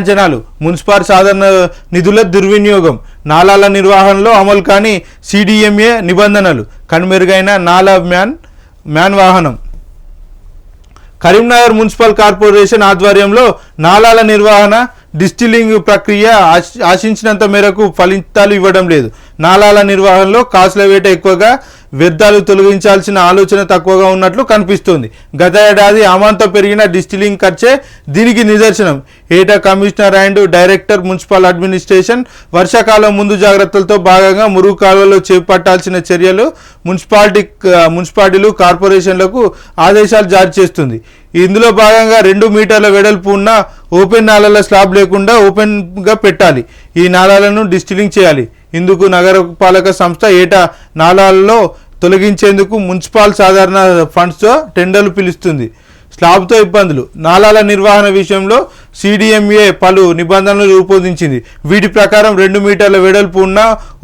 అంచనాలు మున్సిపల్ సాధారణ నిధుల దుర్వినియోగం. నాలాల నిర్వహణలో అమలు కాని సిడిఎంఏ నిబంధనలు. కనుమెరుగైన నాలా మ్యాన్ మ్యాన్ వాహనం. కరీంనగర్ మున్సిపల్ కార్పొరేషన్ ఆధ్వర్యంలో నాలాల నిర్వహణ డిస్టిలింగ్ ప్రక్రియ ఆశ- ఆశించినంత మేరకు ఫలితాలు ఇవ్వడం లేదు. నాలాల నిర్వహణలో కాసుల వేట ఎక్కువగా వ్యర్థాలు తొలగించాల్సిన ఆలోచన తక్కువగా ఉన్నట్లు కనిపిస్తుంది. గత ఏడాది అమాంతం పెరిగిన డిస్టిలింగ్ ఖర్చే దీనికి నిదర్శనం. ఏటా commissioner and director municipal administration వర్షాకాలం ముందు జాగ్రత్తలతో భాగంగా మురుగు కాలువలో చేపట్టాల్సిన చర్యలు మున్సిపాలిటీ మున్సిపాలిటీలు కార్పొరేషన్లకు ఆదేశాలు జారీ చేస్తుంది. ఇందులో భాగంగా రెండు మీటర్ల వెడల్పు ఉన్న ఓపెన్ నాళాల స్లాబ్ లేకుండా ఓపెన్గా పెట్టాలి. ఈ నాళాలను డిస్టిలింగ్ చేయాలి. ఇందుకు నగరపాలక సంస్థ ఏటా నాళాలలో తొలగించేందుకు మున్సిపల్ సాధారణ ఫండ్స్తో టెండర్లు పిలుస్తుంది. స్లాబ్తో ఇబ్బందులు. నాలాల నిర్వహణ విషయంలో సిడిఎంఏ పలు నిబంధనలు రూపొందించింది. వీటి ప్రకారం రెండు మీటర్ల వెడల్పు ఉన్న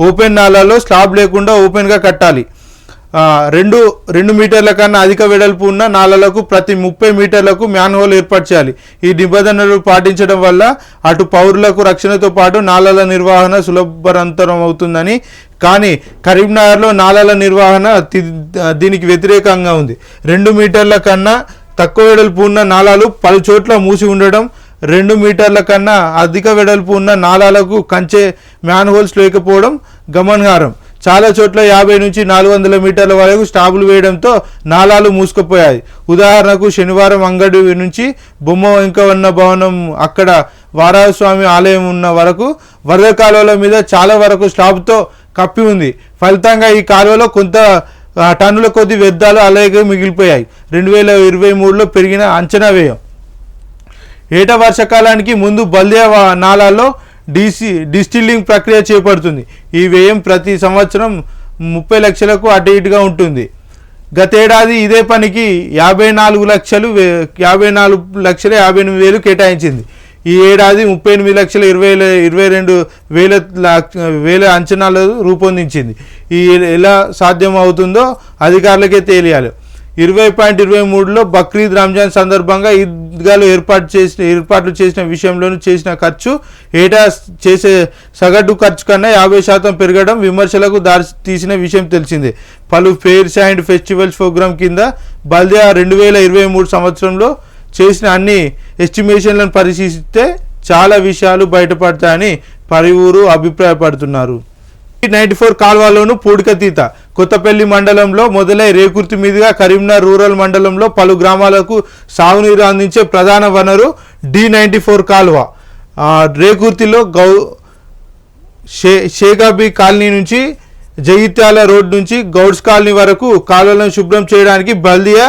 ఓపెన్ నాలాలో స్లాబ్ లేకుండా ఓపెన్గా కట్టాలి. రెండు రెండు మీటర్ల కన్నా అధిక వెడల్పు ఉన్న నాలలకు ప్రతి ముప్పై మీటర్లకు మ్యాన్హోల్ ఏర్పాటు చేయాలి. ఈ నిబంధనలు పాటించడం వల్ల అటు పౌరులకు రక్షణతో పాటు నాలల నిర్వహణ సులభరంతరం అవుతుందని కానీ కరీంనగర్లో నాలల నిర్వహణ దీనికి వ్యతిరేకంగా ఉంది. రెండు మీటర్ల కన్నా తక్కువ వెడల్పు ఉన్న నాలాలు పలు చోట్ల మూసి ఉండడం రెండు మీటర్ల కన్నా అధిక వెడల్పు ఉన్న నాలాలకు కంచే మ్యాన్హోల్స్ లేకపోవడం గమనార్హం. చాలా చోట్ల యాభై నుంచి నాలుగు వందల మీటర్ల వరకు స్టాపులు వేయడంతో నాలాలు మూసుకుపోయాయి. ఉదాహరణకు శనివారం అంగడి నుంచి బొమ్మ వెంకవన్న భవనం అక్కడ వారాస్వామి ఆలయం ఉన్న వరకు వరద కాలువల మీద చాలా వరకు స్లాబ్తో కప్పి ఉంది. ఫలితంగా ఈ కాలువలో కొంత టన్నుల కొద్ది వ్యర్థాలు అలాగే మిగిలిపోయాయి. రెండు వేల ఇరవై మూడులో పెరిగిన అంచనా వ్యయం. ఏటా వర్షాకాలానికి ముందు బల్దియా వా- నాలాల్లో డిసి డిస్టిల్లింగ్ ప్రక్రియ చేపడుతుంది. ఈ వ్యయం ప్రతి సంవత్సరం ముప్పై లక్షలకు అటు ఇటుగా ఉంటుంది. గతేడాది ఇదే పనికి యాభై నాలుగు లక్షలు యాభై నాలుగు లక్షల యాభై ఎనిమిది వేలు కేటాయించింది. ఈ ఏడాది ముప్పై ఎనిమిది లక్షల ఇరవై ఇరవై రెండు వేల వేల అంచనాలు రూపొందించింది. ఈ ఎలా సాధ్యం అవుతుందో అధికారులకే తెలియాలి. ఇరవై పాయింట్ ఇరవై మూడులో బక్రీద్ రంజాన్ సందర్భంగా ఈద్గాలు ఏర్పాటు చేసిన ఏర్పాట్లు చేసిన విషయంలోనూ చేసిన ఖర్చు ఏటా చేసే సగటు ఖర్చు కన్నా యాభై శాతం పెరగడం విమర్శలకు దారి తీసిన విషయం తెలిసిందే. పలు ఫెయిర్స్ అండ్ ఫెస్టివల్స్ ప్రోగ్రాం కింద బల్దియా రెండు వేల ఇరవై మూడు సంవత్సరంలో చేసిన అన్ని ఎస్టిమేషన్లను పరిశీలిస్తే చాలా విషయాలు బయటపడతాయని పలువురు అభిప్రాయపడుతున్నారు. నైన్టీ ఫోర్ కాల్వలోను పూడికతీత కొత్తపల్లి మండలంలో మొదలై రేకుర్తి మీదుగా కరీంనగర్ రూరల్ మండలంలో పలు గ్రామాలకు సాగునీరు అందించే ప్రధాన వనరు డి నైంటీ ఫోర్ కాలువ. రేకుర్తిలో గౌ షే షేగాబీ కాలనీ నుంచి జగిత్యాల రోడ్ నుంచి గౌడ్స్ కాలనీ వరకు కాలువలను శుభ్రం చేయడానికి బల్దియా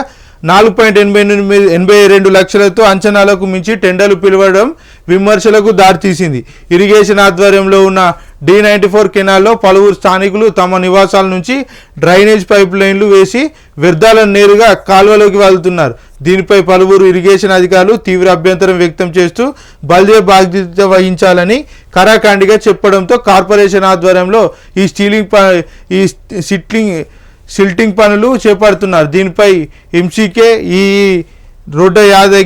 నాలుగు పాయింట్ ఎనభై ఎనిమిది ఎనభై రెండు లక్షలతో అంచనాలకు మించి టెండర్లు పిలవడం విమర్శలకు దారితీసింది. ఇరిగేషన్ ఆధ్వర్యంలో ఉన్న డి నైంటీ ఫోర్ కెనాల్లో పలువురు స్థానికులు తమ నివాసాల నుంచి డ్రైనేజ్ పైప్ లైన్లు వేసి వ్యర్థాలను నేరుగా కాలువలోకి వదులుతున్నారు దీనిపై పలువురు ఇరిగేషన్ అధికారులు తీవ్ర అభ్యంతరం వ్యక్తం చేస్తూ బల్దే బాధ్యత వహించాలని కరాఖండిగా చెప్పడంతో కార్పొరేషన్ ఆధ్వర్యంలో ఈ స్టీలింగ్ ప- ఈ సిట్లింగ్ సిల్టింగ్ పనులు చేపడుతున్నారు. దీనిపై ఎంసీకే ఈ రోడ్డు యాదగిరి